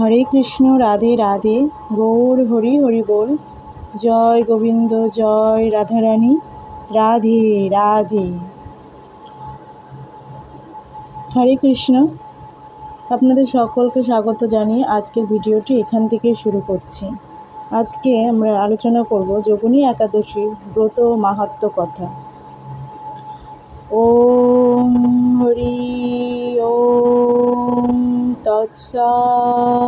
হরে কৃষ্ণ, রাধে রাধে, গৌর হরি হরি বল। জয় গোবিন্দ, জয় রাধারানী, রাধে রাধে। হরে কৃষ্ণ, আপনাদের সকলকে স্বাগত জানিয়ে আজকের ভিডিওটি এখান থেকে শুরু করছি। আজকে আমরা আলোচনা করব যোগিনী একাদশী ব্রত ও মাহাত্ম কথা। ওম হরি, ওম তৎসৎ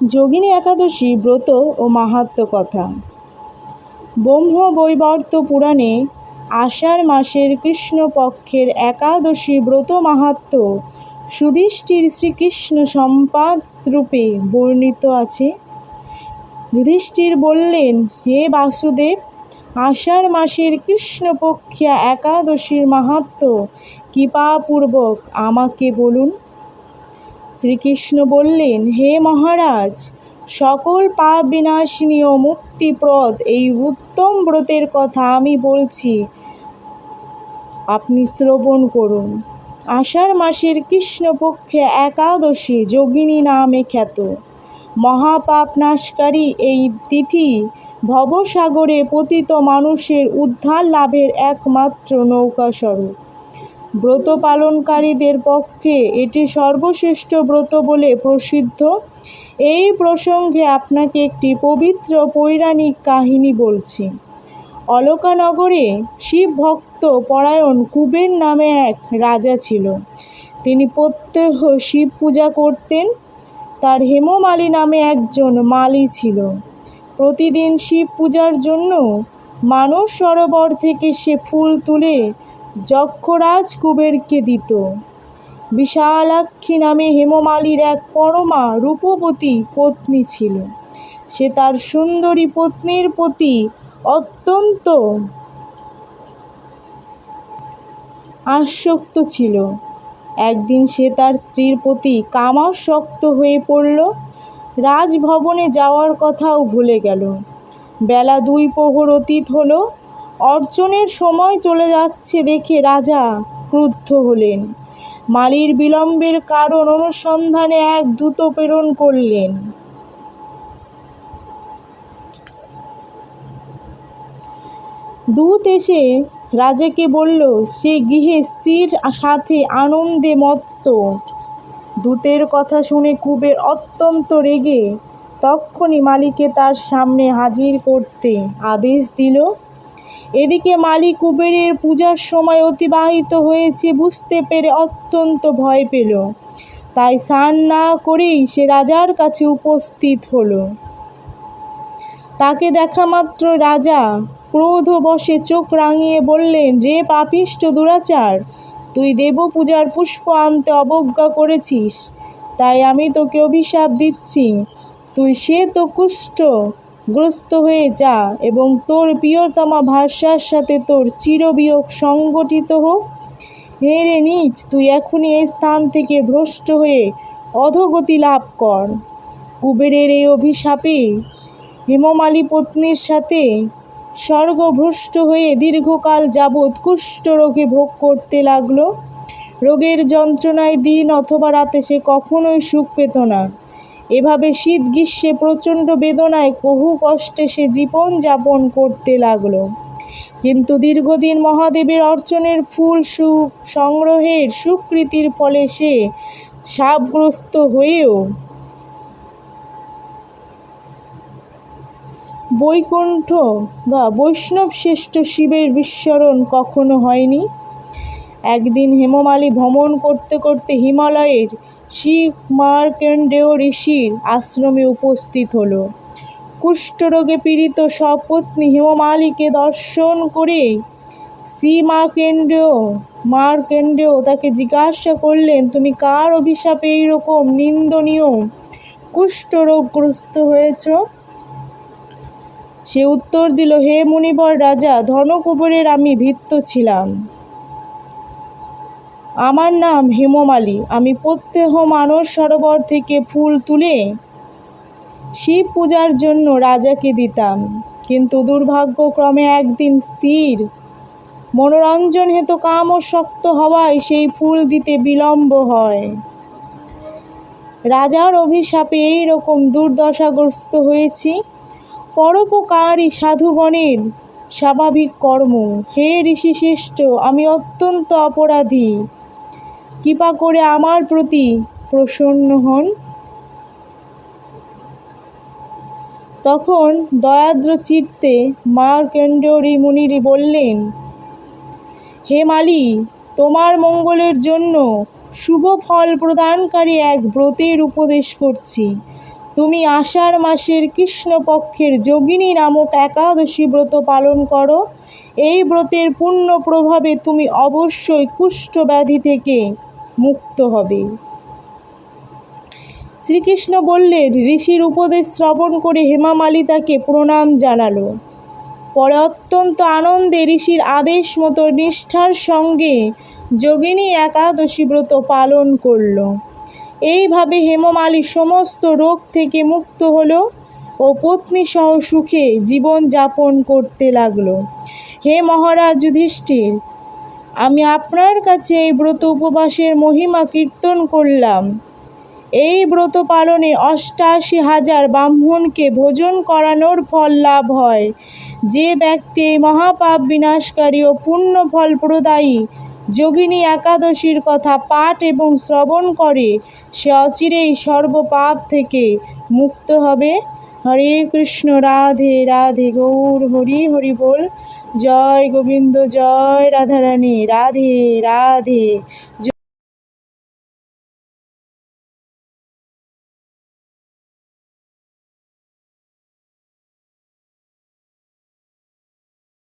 যোগিনী একাদশী ব্রত ও মাহাত্ম কথা। ব্রহ্ম বৈবর্ত পুরাণে আষাঢ় মাসের কৃষ্ণপক্ষের একাদশী ব্রত মাহাত্ম সুধিষ্ঠির শ্রীকৃষ্ণ সম্পাদ রূপে বর্ণিত আছে। যুধিষ্ঠির বললেন, হে বাসুদেব, আষাঢ় মাসের কৃষ্ণপক্ষিয়া একাদশীর মাহাত্ম কৃপাপূর্বক আমাকে বলুন। শ্রীকৃষ্ণ বললেন, হে মহারাজ, সকল পাপ বিনাশিনী ও মুক্তিপ্রদ এই উত্তম ব্রতের কথা আমি বলছি। আপনি শ্রবণ করুন। আষাঢ় মাসের কৃষ্ণপক্ষে একাদশী যোগিনী নামে খ্যাত। মহাপাপ নাশকারী এই তিথি ভবসাগরে পতিত মানুষের উদ্ধার লাভের একমাত্র নৌকাস্বরূপ। ব্রত পালনকারীদের পক্ষে এটি সর্বশ্রেষ্ঠ ব্রত বলে প্রসিদ্ধ। এই প্রসঙ্গে আপনাকে একটি পবিত্র পৌরাণিক কাহিনী বলছি। অলকানগরে শিব ভক্ত পরায়ণ কুবের নামে এক রাজা ছিল। তিনি প্রত্যহ শিব পূজা করতেন। তার হেমমালী নামে একজন মালি ছিল। প্রতিদিন শিব পূজার জন্য মানস সরোবর থেকে সে ফুল তুলে যক্ষরাজ কুবেরকে দিত। বিশালাক্ষী নামে হেমমালির এক পরমা রূপবতী পত্নী ছিল। সে তার সুন্দরী পত্নীর প্রতি অত্যন্ত আসক্ত ছিল। একদিন সে তার স্ত্রীর প্রতি কামাসক্ত হয়ে পড়ল। রাজভবনে যাওয়ার কথাও ভুলে গেল। বেলা দুই প্রহর অতীত হলো। অর্চনের সময় চলে যাচ্ছে দেখে রাজা ক্রুদ্ধ হলেন। মালির বিলম্বের কারণ অনুসন্ধানে এক দূত প্রেরণ করলেন। দূত এসে রাজাকে বলল, সে গৃহে স্ত্রীর সাথে আনন্দে মত্ত। দূতের কথা শুনে কুবের অত্যন্ত রেগে। তক্ষণি মালিকে তার সামনে হাজির করতে আদেশ দিল এদিকে মালিক কুবেরের পূজার সময় অতিবাহিত হয়েছে বুঝতে পেরে অত্যন্ত ভয় পেল। তাই স্নান না করেই সে রাজার কাছে উপস্থিত হলো। তাকে দেখা মাত্র রাজা ক্রোধ বসে চোখ রাঙিয়ে বললেন, রে পাপিষ্ট দুরাচার, তুই দেব পূজার পুষ্প আনতে অবজ্ঞা করেছিস, তাই আমি তোকে অভিশাপ দিচ্ছি। তুই সে তো কুষ্ঠ গ্রস্ত হয়ে যা এবং তোর প্রিয়তমা ভাষার সাথে তোর চিরবিয়োগ সংগঠিত হোক হে রে নিজ তুই এখনই এই স্থান থেকে ভ্রষ্ট হয়ে অধগতি লাভ কর। কুবেরের এই অভিশাপে হেমমালী পত্নীর সাথে স্বর্গভ্রষ্ট হয়ে দীর্ঘকাল যাবৎ কুষ্ঠরোগে ভোগ করতে লাগল। রোগের যন্ত্রণায় দিন অথবা রাতে সে কখনোই সুখ পেত না। এভাবে শীত গ্রীষ্মে প্রচণ্ড বেদনায় বহু কষ্টে সে জীবন যাপন করতে লাগল। কিন্তু দীর্ঘদিন মহাদেবের অর্চনের ফুল সুখ, সংগ্রহের সুকৃতির ফলে সে সাপগ্রস্ত হয়েও বৈকুণ্ঠ বা বৈষ্ণব শ্রেষ্ঠ শিবের বিস্মরণ কখনো হয়নি। একদিন হেমমালী ভ্রমণ করতে করতে হিমালয়ের শিব মার্কেন্ডেয় ঋষির আশ্রমে উপস্থিত হলো। কুষ্ঠরোগে পীড়িত সপত্নী হেমমালিকে দর্শন করে শ্রী মার্কেন্ডেয় মার্কেন্ডেয় তাকে জিজ্ঞাসা করলেন, তুমি কার অভিশাপে এইরকম নিন্দনীয় কুষ্ঠরোগগ্রস্ত হয়েছ? সে উত্তর দিল, হে মুনিবর রাজা, ধনকুবরের আমি ভিত্ত ছিলাম। আমার নাম হেমমালী আমি প্রত্যহ মানস সরোবর থেকে ফুল তুলে শিব পূজার জন্য রাজাকে দিতাম। কিন্তু দুর্ভাগ্যক্রমে একদিন স্থির, মনোরঞ্জন হেতু কাম ও শক্ত হওয়ায় সেই ফুল দিতে বিলম্ব হয়। রাজার অভিশাপে এই রকম দুর্দশাগ্রস্ত হয়েছি। পরোপকারী সাধুগণের স্বাভাবিক কর্ম। হে ঋষি ঋষিশ্রেষ্ঠ, আমি অত্যন্ত অপরাধী। কৃপা করে আমার প্রতি প্রসন্ন হন। তখন দয়াদ্র চিত্তে মার্কেন্ডরী মুনিরি বললেন, হে মালি, তোমার মঙ্গলের জন্য শুভ ফল প্রদানকারী এক ব্রতের উপদেশ করছি। তুমি আষাঢ় মাসের কৃষ্ণপক্ষের যোগিনী নামক একাদশী ব্রত পালন করো। এই ব্রতের পূর্ণ প্রভাবে তুমি অবশ্যই কুষ্ঠ ব্যাধি থেকে মুক্ত হবে। শ্রীকৃষ্ণ বললেন, ঋষির উপদেশ শ্রবণ করে হেমামালি তাকে প্রণাম জানালো। পরে অত্যন্ত আনন্দে ঋষির আদেশ মতো নিষ্ঠার সঙ্গে যোগিনী একাদশী ব্রত পালন করল। এইভাবে হেমমালী সমস্ত রোগ থেকে মুক্ত হলো ও পত্নী সহ সুখে জীবন যাপন করতে লাগল। হে মহারাজ যুধিষ্ঠির আমি আপনার কাছে এই ব্রত উপবাসের মহিমা কীর্তন করলাম। এই ব্রত পালনে অষ্টাশি হাজার ব্রাহ্মণকে ভোজন করানোর ফল লাভ হয়। যে ব্যক্তি এই মহাপাপ বিনাশকারী ও পুণ্য ফল প্রদায়ী, যোগিনী একাদশীর কথা পাঠ এবং শ্রবণ করে, সে অচিরেই সর্বপাপ থেকে মুক্ত হবে। হরে কৃষ্ণ, রাধে রাধে, গৌর, হরি হরি বল। জয় গোবিন্দ জয় রাধারানী রাধে রাধে।